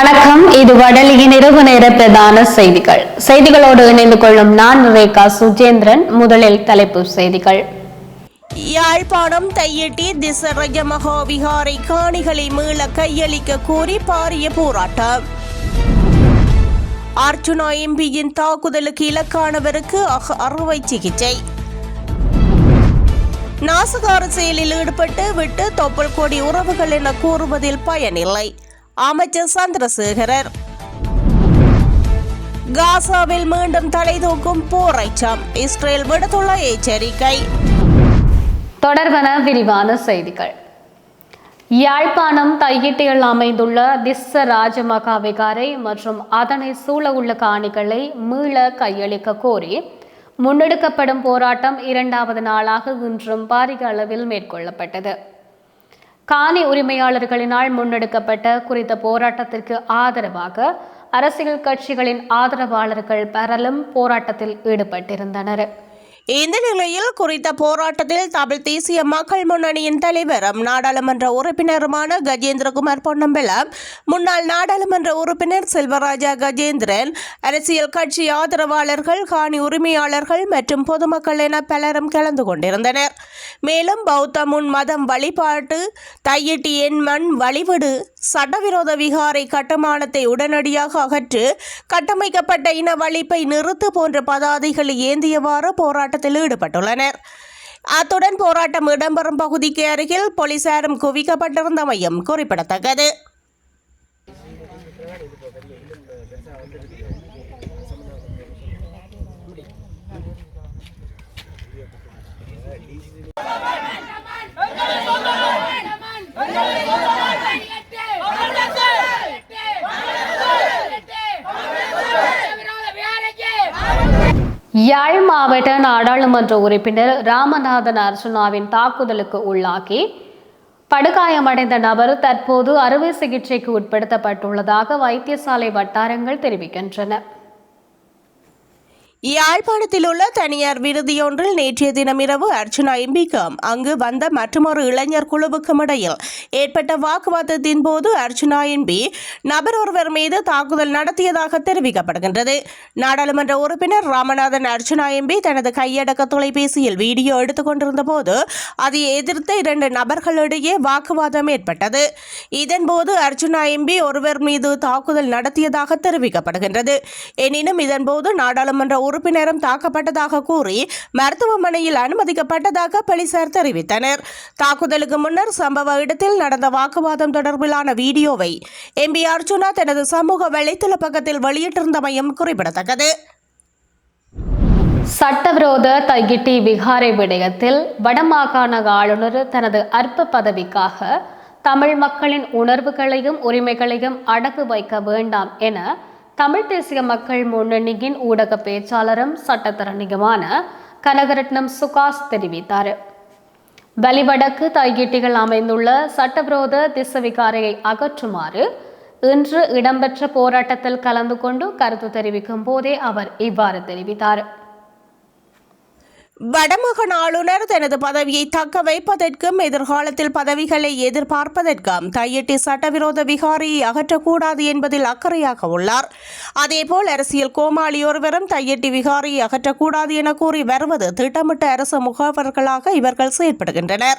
வணக்கம். இது வடலியின் இரவு நேர பிரதான செய்திகள். செய்திகளோடு இணைந்து கொள்ளும் நான் ரேகா சுஜேந்திரன். முதலில் தலைப்பு செய்திகள். யாழ்ப்பாணம் தையிட்டி திசரஜ மகாவிகாரை காணிகளை மீள கையளிக்க கோரி பாரிய போராட்டம். அர்ஜுனா எம்பியின் தாக்குதலுக்கு இலக்கானவருக்கு அறுவை சிகிச்சை. நாசகார செயலில் ஈடுபட்டு விட்டு தொப்பல் கோடி உறவுகள் என கூறுவதில் பயனில்லை. அமைச்சர் சந்திரசேகரர். காசாவில் மீண்டும் தலை தூக்கும் போர் அச்சம் இஸ்ரேல் விடுத்துள்ள எச்சரிக்கை. தொடர்வன விரிவான செய்திகள். யாழ்ப்பாணம் தையிட்டியில் அமைந்துள்ள திஸ்ஸ ராஜமகா விகாரை மற்றும் அதனை சூழ உள்ள காணிகளை மீள கையளிக்க கோரி முன்னெடுக்கப்படும் போராட்டம் இரண்டாவது நாளாக இன்றும் பாரிய அளவில் மேற்கொள்ளப்பட்டது. காணி உரிமையாளர்களினால் முன்னெடுக்கப்பட்ட குறித்த போராட்டத்திற்கு ஆதரவாக அரசியல் கட்சிகளின் ஆதரவாளர்கள் பரலும் போராட்டத்தில் ஈடுபட்டிருந்தனர். இந்த நிலையில் குறித்த போராட்டத்தில் தமிழ் தேசிய மக்கள் முன்னணியின் தலைவரும் நாடாளுமன்ற உறுப்பினருமான கஜேந்திரகுமார் பொன்னம்பலம் முன்னாள் நாடாளுமன்ற உறுப்பினர் செல்வராஜா கஜேந்திரன் அரசியல் கட்சி ஆதரவாளர்கள் காணி உரிமையாளர்கள் மற்றும் பொதுமக்கள் என பலரும் கலந்து கொண்டிருந்தனர். மேலும் பௌத்த முன் மதம் வழிபாட்டு தையிட்டி என் மண் வழிவிடு சட்டவிரோத விகாரை கட்டுமானத்தை உடனடியாக அகற்று கட்டமைக்கப்பட்ட இன வழிப்பை நிறுத்து போன்ற பதாதைகளை ஏந்தியவாறு போராட்டத்தில் ஈடுபட்டுள்ளனர் அத்துடன் போராட்டம் இடம்பெறும் பகுதிக்கு அருகில் போலீசாரும் குவிக்கப்பட்டிருந்தமையும் குறிப்பிடத்தக்கது யாழ் மாவட்ட நாடாளுமன்ற உறுப்பினர் ராமநாதன் அர்ஜுனாவின் தாக்குதலுக்கு உள்ளாகி படுகாயமடைந்த நபர் தற்போது அறுவை சிகிச்சைக்கு உட்படுத்தப்பட்டுள்ளதாக வைத்தியசாலை வட்டாரங்கள் தெரிவிக்கின்றன. யாழ்ப்பாணத்தில் உள்ள தனியார் விடுதியொன்றில் நேற்றைய தினமிரவு அர்ச்சனா எம்பிக்கும் அங்கு வந்த மற்றொரு இளைஞர் குழுவுக்கும் இடையில் ஏற்பட்ட வாக்குவாதத்தின் போது அர்ச்சனா எம்பி நபர் ஒருவர் மீது தாக்குதல் நடத்தியதாக தெரிவிக்கப்படுகின்றது. நாடாளுமன்ற உறுப்பினர் ராமநாதன் அர்ச்சனா எம்பி தனது கையடக்க தொலைபேசியில் வீடியோ எடுத்துக் கொண்டிருந்த போது அதை எதிர்த்த இரண்டு நபர்களிடையே வாக்குவாதம் ஏற்பட்டது. இதன்போது அர்ச்சனா எம்பி ஒருவர் மீது தாக்குதல் நடத்தியதாக தெரிவிக்கப்படுகின்றது. எனினும் இதன்போது நாடாளுமன்ற உறுப்பினரும் தாக்கப்பட்டதாக கூறி மருத்துவமனையில் அனுமதிக்கப்பட்டதாக போலீசார் தெரிவித்தனர். தாக்குதலுக்கு முன்னர் சம்பவ இடத்தில் நடந்த வாக்குவாதம் தொடர்பிலான வீடியோவை எம்பி அர்ஜுனா தனது சமூக வலைத்தள பக்கத்தில் வெளியிட்டிருந்தமையும் குறிப்பிடத்தக்கது. சட்டவிரோத தகிட்டி விகாரை விடயத்தில் வடமாகாண ஆளுநர் தனது அற்ப பதவிக்காக தமிழ் மக்களின் உணர்வுகளையும் உரிமைகளையும் அடகு வைக்க வேண்டாம் என தமிழ் தேசிய மக்கள் முன்னணியின் ஊடக பேச்சாளரும் சட்டத்தரணியுமான கனகரட்னம் சுகாஸ் தெரிவித்தார். வலிவடக்கு தையிட்டிகள் அமைந்துள்ள சட்டவிரோத திசவிகாரையை அகற்றுமாறு இன்று இடம்பெற்ற போராட்டத்தில் கலந்து கொண்டு கருத்து தெரிவிக்கும் போதே அவர் இவ்வாறு தெரிவித்தார். வடமகன் ஆளுநர் தனது பதவியை தக்க வைப்பதற்கும் எதிர்காலத்தில் பதவிகளை எதிர்பார்ப்பதற்கும் தையிட்டி சட்டவிரோத விகாரியை அகற்றக்கூடாது என்பதில் அக்கறையாக உள்ளார். அதேபோல் அரசியல் கோமாளி ஒருவரும் தையிட்டி விகாரியை அகற்றக்கூடாது என கூறி வருவது திட்டமிட்ட அரசு முகவர்களாக இவர்கள் செயற்படுகின்றனர்.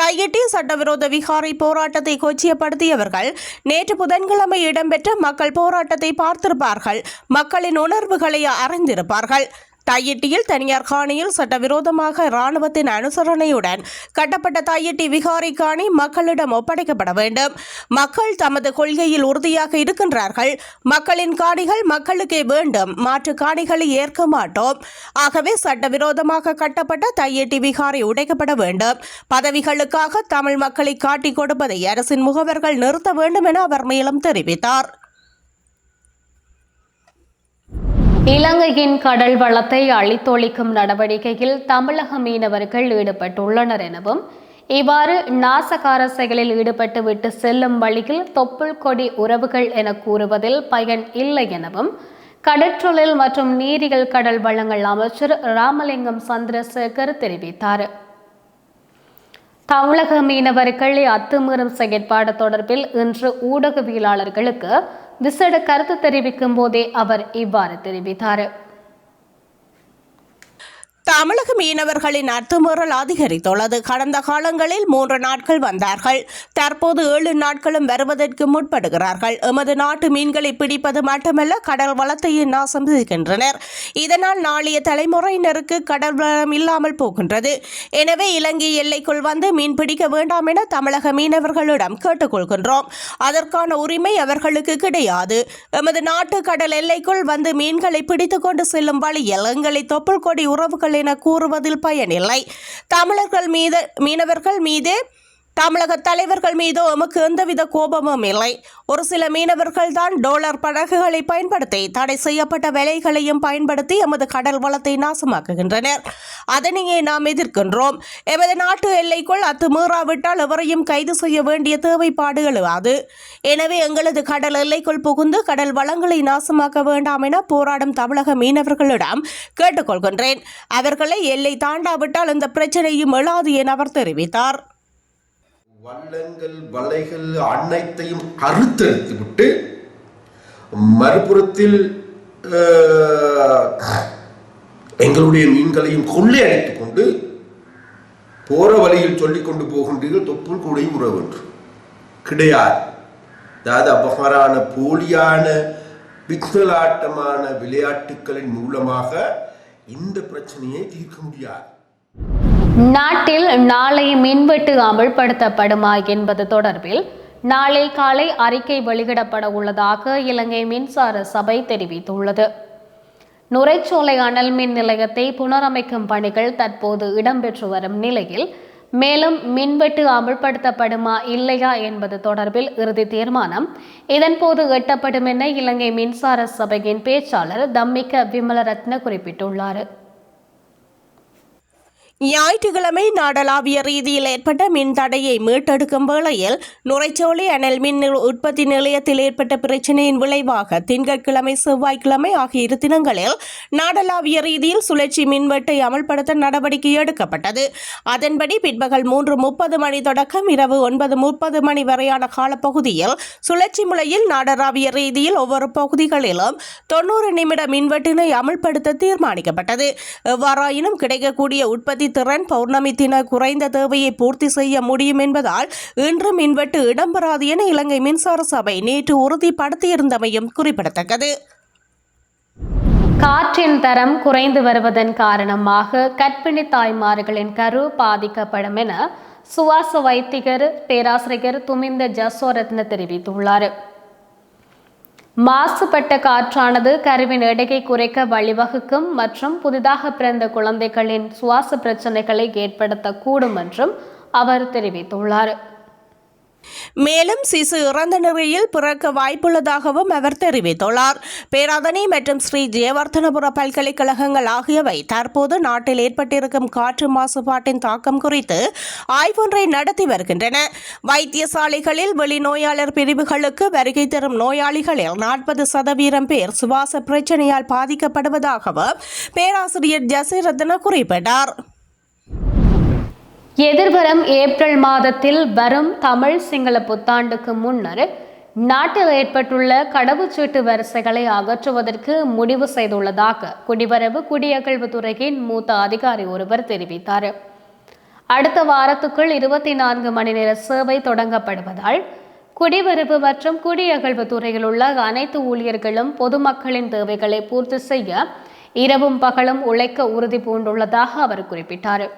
தையிட்டி சட்டவிரோத விகாரி போராட்டத்தை கொச்சியப்படுத்தியவர்கள் நேற்று புதன்கிழமை இடம்பெற்ற மக்கள் போராட்டத்தை பார்த்திருப்பார்கள். மக்களின் உணர்வுகளை அறிந்திருப்பார்கள். தையிட்டியில் தனியார் காணியில் சட்டவிரோதமாக இராணுவத்தின் அனுசரணையுடன் கட்டப்பட்ட தையிட்டி விகாரை காணி மக்களிடம் ஒப்படைக்கப்பட வேண்டும். மக்கள் தமது கொள்கையில் உறுதியாக இருக்கின்றார்கள். மக்களின் காணிகள் மக்களுக்கே வேண்டும். மாற்று காணிகளை ஏற்க மாட்டோம். ஆகவே சட்டவிரோதமாக கட்டப்பட்ட தையிட்டி விகாரை உடைக்கப்பட வேண்டும். பதவிகளுக்காக தமிழ் மக்களை காட்டிக் கொடுப்பதை அரசின் முகவர்கள் நிறுத்த வேண்டும் என அவர் மேலும் தெரிவித்தார். இலங்கையின் கடல் வளத்தை அழித்தொழிக்கும் நடவடிக்கையில் தமிழக மீனவர்கள் ஈடுபட்டுள்ளனர் எனவும் இவ்வாறு நாசகார செயலில் ஈடுபட்டு விட்டு செல்லும் வழியில் தொப்புள் கொடி உறவுகள் என கூறுவதில் பயன் இல்லை எனவும் கடற்றொழில் மற்றும் நீரியல் கடல் வளங்கள் அமைச்சர் ராமலிங்கம் சந்திரசேகர் தெரிவித்தார். தமிழக மீனவர்களை அத்துமீறும் செயற்பாடு தொடர்பில் இன்று ஊடகவியலாளர்களுக்கு விசேட கருத்து தெரிவிக்கும் போதே அவர் இவ்வாறு தெரிவித்தார். தமிழக மீனவர்களின் அத்துமீறல் அதிகரித்துள்ளது. கடந்த காலங்களில் மூன்று நாட்கள் வந்தார்கள். தற்போது ஏழு நாட்களும் வருவதற்கு முற்படுகிறார்கள். எமது நாட்டு மீன்களை பிடிப்பது மட்டுமல்ல கடல் வளத்தையும் நாசம் செய்கின்றனர். இதனால் நாளைய தலைமுறையினருக்கு கடல் வளம் இல்லாமல் போகின்றது. எனவே இலங்கை எல்லைக்குள் வந்து மீன் பிடிக்க வேண்டாம் என தமிழக மீனவர்களிடம் கேட்டுக்கொள்கின்றோம். அதற்கான உரிமை அவர்களுக்கு கிடையாது. எமது நாட்டு கடல் எல்லைக்குள் வந்து மீன்களை பிடித்துக்கொண்டு செல்லும் வழியில் எங்களை தொப்புள் கொடி உறவுகளை என கூறுவதில் பயனில்லை. தமிழர்கள் மீது மீனவர்கள் மீது தமிழக தலைவர்கள் மீது எமக்கு எந்தவித கோபமும் இல்லை. ஒரு சில மீனவர்கள் தான் டோலர் படகுகளை பயன்படுத்தி தடை செய்யப்பட்ட விலைகளையும் பயன்படுத்தி எமது கடல் வளத்தை நாசமாக்குகின்றனர். அதனையே நாம் எதிர்க்கின்றோம். எமது நாட்டு எல்லைக்குள் அத்துமீறாவிட்டால் எவரையும் கைது செய்ய வேண்டிய தேவைப்பாடு எழுவாது எனவே எங்களது கடல் எல்லைக்குள் புகுந்து கடல் வளங்களை நாசமாக்க வேண்டாம் என போராடும் தமிழக மீனவர்களிடம் கேட்டுக்கொள்கின்றேன். அவர்களை எல்லை தாண்டாவிட்டால் இந்த பிரச்சனையும் எழாது என அவர் தெரிவித்தார். வள்ளங்கள் வலைகள் அனைத்தையும் அறுத்தெடுத்து விட்டு மறுபுறத்தில் எங்களுடைய மீன்களையும் கொள்ளையடித்துக் கொண்டு போற வழியில் சொல்லிக் கொண்டு போகின்றீர்கள் தொப்புள் கூடையும் உறவு என்று கிடையாது. அதாவது அபகாரான போலியான விக்னலாட்டமான விளையாட்டுகளின் மூலமாக இந்த பிரச்சனையை தீர்க்க முடியாது. நாட்டில் நாளை மின்வெட்டு அமல்படுத்தப்படுமா என்பது தொடர்பில் நாளை காலை அறிக்கை வெளியிடப்பட உள்ளதாக இலங்கை மின்சார சபை தெரிவித்துள்ளது. நுரைச்சோலை அனல் மின் நிலையத்தை புனரமைக்கும் பணிகள் தற்போது இடம்பெற்று வரும் நிலையில் மேலும் மின்வெட்டு அமல்படுத்தப்படுமா இல்லையா என்பது தொடர்பில் இறுதி தீர்மானம் இதன்போது எட்டப்படும் என இலங்கை மின்சார சபையின் பேச்சாளர் தம்மிக்க விமலரத்ன குறிப்பிட்டுள்ளார். ஞாயிற்றுக்கிழமை நாடளாவிய ரீதியில் ஏற்பட்ட மின் தடையை மீட்டெடுக்கும் வேளையில் நுரைச்சோலை அனல் மின் உற்பத்தி நிலையத்தில் ஏற்பட்ட பிரச்சினையின் விளைவாக திங்கட்கிழமை செவ்வாய்க்கிழமை ஆகிய இரு தினங்களில் நாடளாவிய ரீதியில் சுழற்சி மின்வெட்டை அமல்படுத்த நடவடிக்கை எடுக்கப்பட்டது. அதன்படி பிற்பகல் மூன்று முப்பது மணி தொடக்கம் இரவு ஒன்பது முப்பது மணி வரையான காலப்பகுதியில் சுழற்சி முறையில் நாடளாவிய ரீதியில் ஒவ்வொரு பகுதிகளிலும் தொண்ணூறு நிமிட மின்வெட்டினை அமல்படுத்த தீர்மானிக்கப்பட்டது. எவ்வாறாயினும் கிடைக்கக்கூடிய உற்பத்தி திறன் பௌர்ணமி தின குறைந்த தேவையை பூர்த்தி செய்ய முடியும் என்பதால் இன்று மின்வெட்டு இடம்பெறாது என இலங்கை மின்சார சபை நேற்று உறுதிப்படுத்தியிருந்தமையும் குறிப்பிடத்தக்கது. காற்றின் தரம் குறைந்து வருவதன் காரணமாக கற்பிணி தாய்மார்களின் கரு பாதிக்கப்படும் என சுவாச வைத்திகர் பேராசிரியர் துமிந்த ஜசோரத்ன தெரிவித்துள்ளார். மாசுபட்ட காற்றானது கருவின் எடையை குறைக்க வழிவகுக்கும் மற்றும் புதிதாக பிறந்த குழந்தைகளின் சுவாச பிரச்சனைகளை ஏற்படுத்தக்கூடும் என்றும் அவர் தெரிவித்துள்ளார். மேலும் சிசு இறந்த நிலையில் பிறக்க வாய்ப்புள்ளதாகவும் அவர் தெரிவித்துள்ளார். பேராதனை மற்றும் ஸ்ரீ ஜெயவர்தனபுர பல்கலைக்கழகங்கள் ஆகியவை தற்போது நாட்டில் ஏற்பட்டிருக்கும் காற்று மாசுபாட்டின் தாக்கம் குறித்து ஆய்வொன்றை நடத்தி வருகின்றன. வைத்தியசாலைகளில் வெளிநோயாளர் பிரிவுகளுக்கு வருகை தரும் நோயாளிகளில் நாற்பது சதவீதம் பேர் சுவாச பிரச்சனையால் பாதிக்கப்படுவதாகவும் பேராசிரியர் ஜசிரத்ன குறிப்பிட்டார். எதிர்வரும் ஏப்ரல் மாதத்தில் வரும் தமிழ் சிங்கள புத்தாண்டுக்கு முன்னர் நாட்டில் ஏற்பட்டுள்ள கடவுச்சீட்டு வரிசைகளை அகற்றுவதற்கு முடிவு செய்துள்ளதாக குடிவரவு குடியகழ்வுத்துறையின் மூத்த அதிகாரி ஒருவர் தெரிவித்தார். அடுத்த வாரத்துக்குள் இருபத்தி நான்கு மணி நேர சேவை தொடங்கப்படுவதால் குடிவரவு மற்றும் குடியகழ்வு துறையில் உள்ள அனைத்து ஊழியர்களும் பொதுமக்களின் தேவைகளை பூர்த்தி செய்ய இரவும் பகலும் உழைக்க உறுதி பூண்டுள்ளதாக அவர் குறிப்பிட்டார்.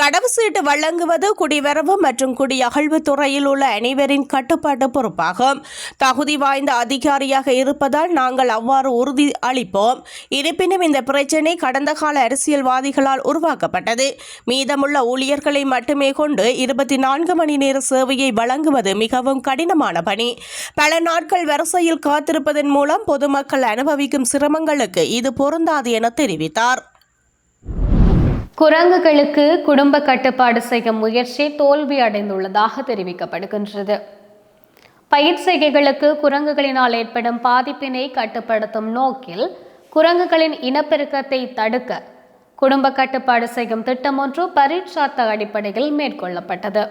கடவுச்சீட்டு வழங்குவது குடிவரவு மற்றும் குடியகழ்வு துறையில் உள்ள அனைவரின் கட்டுப்பாட்டு பொறுப்பாகும். தகுதி வாய்ந்த அதிகாரியாக இருப்பதால் நாங்கள் அவ்வாறு உறுதி அளிப்போம். இருப்பினும் இந்த பிரச்சினை கடந்த கால அரசியல்வாதிகளால் உருவாக்கப்பட்டது. மீதமுள்ள ஊழியர்களை மட்டுமே கொண்டு இருபத்தி நான்கு மணி நேர சேவையை வழங்குவது மிகவும் கடினமான பணி. பல நாட்கள் வரிசையில் காத்திருப்பதன் மூலம் பொதுமக்கள் அனுபவிக்கும் சிரமங்களுக்கு இது பொருந்தாது என தெரிவித்தார். குரங்குகளுக்கு குடும்ப கட்டுப்பாடு செய்யும் முயற்சி தோல்வி அடைந்துள்ளதாக தெரிவிக்கப்படுகின்றது. பயிர் செய்கைகளுக்கு குரங்குகளினால் ஏற்படும் பாதிப்பினை கட்டுப்படுத்தும் நோக்கில் குரங்குகளின் இனப்பெருக்கத்தை தடுக்க குடும்ப கட்டுப்பாடு செய்யும் திட்டம் ஒன்று பரீட்சார்த்த அடிப்படையில் மேற்கொள்ளப்பட்டது.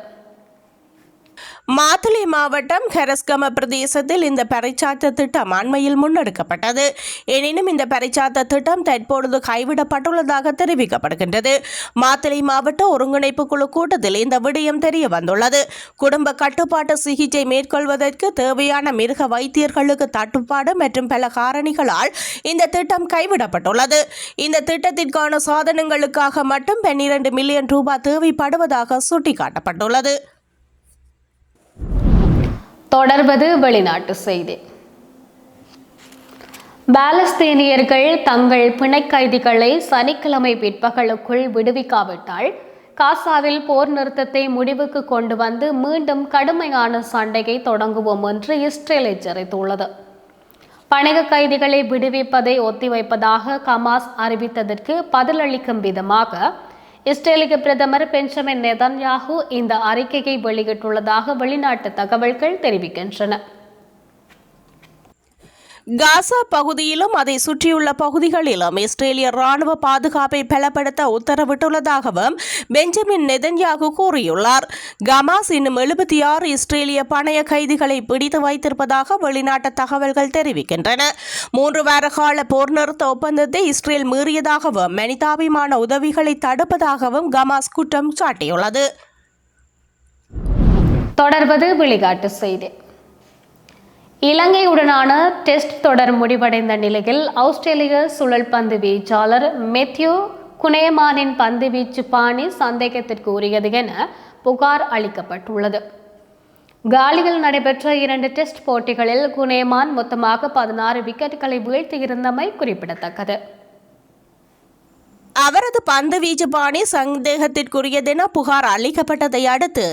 மாத்துளை மாவட்டம் கரஸ்கம பிரதேசத்தில் இந்த பறைச்சாத்த திட்டம் அண்மையில் முன்னெடுக்கப்பட்டது. எனினும் இந்த பறைச்சாத்த திட்டம் தற்பொழுது கைவிடப்பட்டுள்ளதாக தெரிவிக்கப்படுகின்றது. மாத்தளை மாவட்ட ஒருங்கிணைப்பு குழு கூட்டத்தில் இந்த விடயம் தெரிய வந்துள்ளது குடும்ப கட்டுப்பாட்டு சிகிச்சை மேற்கொள்வதற்கு தேவையான மிருக வைத்தியர்களுக்கு தட்டுப்பாடு மற்றும் பல காரணிகளால் இந்த திட்டம் கைவிடப்பட்டுள்ளது. இந்த திட்டத்திற்கான சாதனங்களுக்காக மட்டும் பன்னிரண்டு மில்லியன் ரூபாய் தேவைப்படுவதாக சுட்டிக்காட்டப்பட்டுள்ளது. தொடர்வது வெளிநாட்டு செய்தி. பாலஸ்தீனியர்கள் தங்கள் பிணைக்கைதிகளை சனிக்கிழமை பிற்பகலுக்குள் விடுவிக்காவிட்டால் காசாவில் போர் நிறுத்தத்தை முடிவுக்கு கொண்டு வந்து மீண்டும் கடுமையான சண்டையை தொடங்குவோம் என்று இஸ்ரேல் எச்சரித்துள்ளது. பணிக கைதிகளை விடுவிப்பதை ஒத்திவைப்பதாக கமாஸ் அறிவித்ததற்கு பதிலளிக்கும் விதமாக இஸ்ரேலிய பிரதமர் பெஞ்சமின் நெதன்யாகு இந்த அறிக்கையை வெளியிட்டுள்ளதாக வெளிநாட்டு தகவல்கள் தெரிவிக்கின்றன. காசா பகுதியிலும் அதை சுற்றியுள்ள பகுதிகளிலும் இஸ்ரேலிய ராணுவ பாதுகாப்பை பலப்படுத்த உத்தரவிட்டுள்ளதாகவும் பெஞ்சமின் நெதன்யாகு கூறியுள்ளார். கமாஸ் இன்னும் எழுபத்தி ஆறு இஸ்ரேலிய பணைய கைதிகளை பிடித்து வைத்திருப்பதாக வெளிநாட்டு தகவல்கள் தெரிவிக்கின்றன. மூன்று வார கால போர் நிறுத்த ஒப்பந்தத்தை இஸ்ரேல் மீறியதாகவும் மனிதாபிமான உதவிகளை தடுப்பதாகவும் கமாஸ் குற்றம் சாட்டியுள்ளது. தொடர்வது விளையாட்டு செய்தி. இலங்கையுடனான டெஸ்ட் தொடர் முடிவடைந்த நிலையில் ஆஸ்திரேலிய சுழல் பந்து வீச்சாளர் மெத்யூ குனேமானின் பந்து வீச்சு பாணி சந்தேகத்திற்கு உரியது என புகார் அளிக்கப்பட்டுள்ளது. காலியில் நடைபெற்ற இரண்டு டெஸ்ட் போட்டிகளில் குனேமான் மொத்தமாக பதினாறு விக்கெட்டுகளை வீழ்த்தியிருந்தமை குறிப்பிடத்தக்கது. அவரது பந்து வீச்சு பாணி சந்தேகத்திற்குரியதென புகார் அளிக்கப்பட்டதை அடுத்து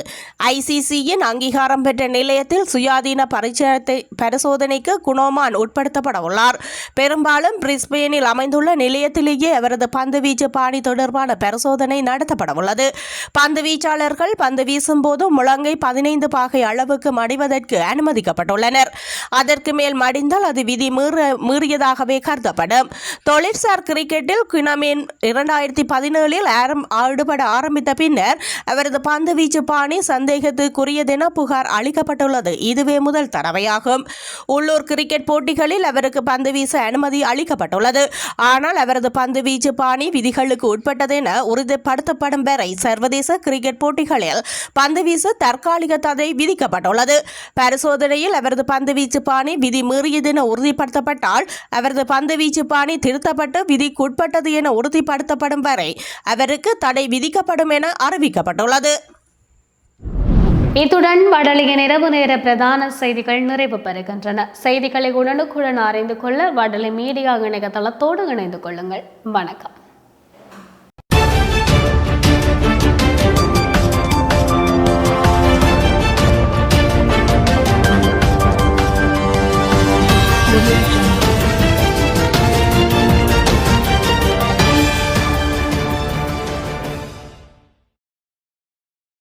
ஐசிசியின் அங்கீகாரம் பெற்ற நிலையத்தில் சுயாதீன பரிச்சயத்தை பரிசோதனைக்கு குணோமான் உட்படுத்தப்பட உள்ளார். பெரும்பாலும் பிரிஸ்பெயினில் அமைந்துள்ள நிலையத்திலேயே அவரது பந்து வீச்சு பாணி தொடர்பான பரிசோதனை நடத்தப்பட உள்ளது. பந்து வீச்சாளர்கள் பந்து வீசும் போது முழங்கை பதினைந்து பாகை அளவுக்கு மடிவதற்கு அனுமதிக்கப்பட்டுள்ளனர். அதற்கு மேல் மடிந்தால் அது விதி மீற மீறியதாகவே கருதப்படும். தொழிற்சார் கிரிக்கெட்டில் குனமேன் இரண்டாயிரத்தி பதினேழில் ஆரம் ஆடுபட ஆரம்பித்த பின்னர் அவரது பந்து வீச்சு பாணி சந்தேகத்துக்குரியதென புகார் அளிக்கப்பட்டுள்ளது. இதுவே முதல் தடவையாகும். உள்ளூர் கிரிக்கெட் போட்டிகளில் அவருக்கு பந்து வீச அனுமதி அளிக்கப்பட்டுள்ளது. ஆனால் அவரது பந்து வீச்சு பாணி விதிகளுக்கு உட்பட்டதென உறுதிப்படுத்தப்படும் வரை சர்வதேச கிரிக்கெட் போட்டிகளில் பந்து வீச தற்காலிக தடை விதிக்கப்பட்டுள்ளது. பரிசோதனையில் அவரது பந்து வீச்சு பாணி விதி மீறியதென உறுதிப்படுத்தப்பட்டால் அவரது பந்து வீச்சு பாணி திருத்தப்பட்டு விதிக்குட்பட்டது என உறுதிப்படுத்த உறுதிப்படுத்தப்படும் வரை அவருக்கு தடை விதிக்கப்படும் என அறிவிக்கப்பட்டுள்ளது. இத்துடன் வடலியின் இரவு நேர பிரதான செய்திகள் நிறைவு பெறுகின்றன. செய்திகளை உடனுக்குடன் அறிந்து கொள்ள வடலி மீடியா இணையதளத்தோடு இணைந்து கொள்ளுங்கள். வணக்கம்.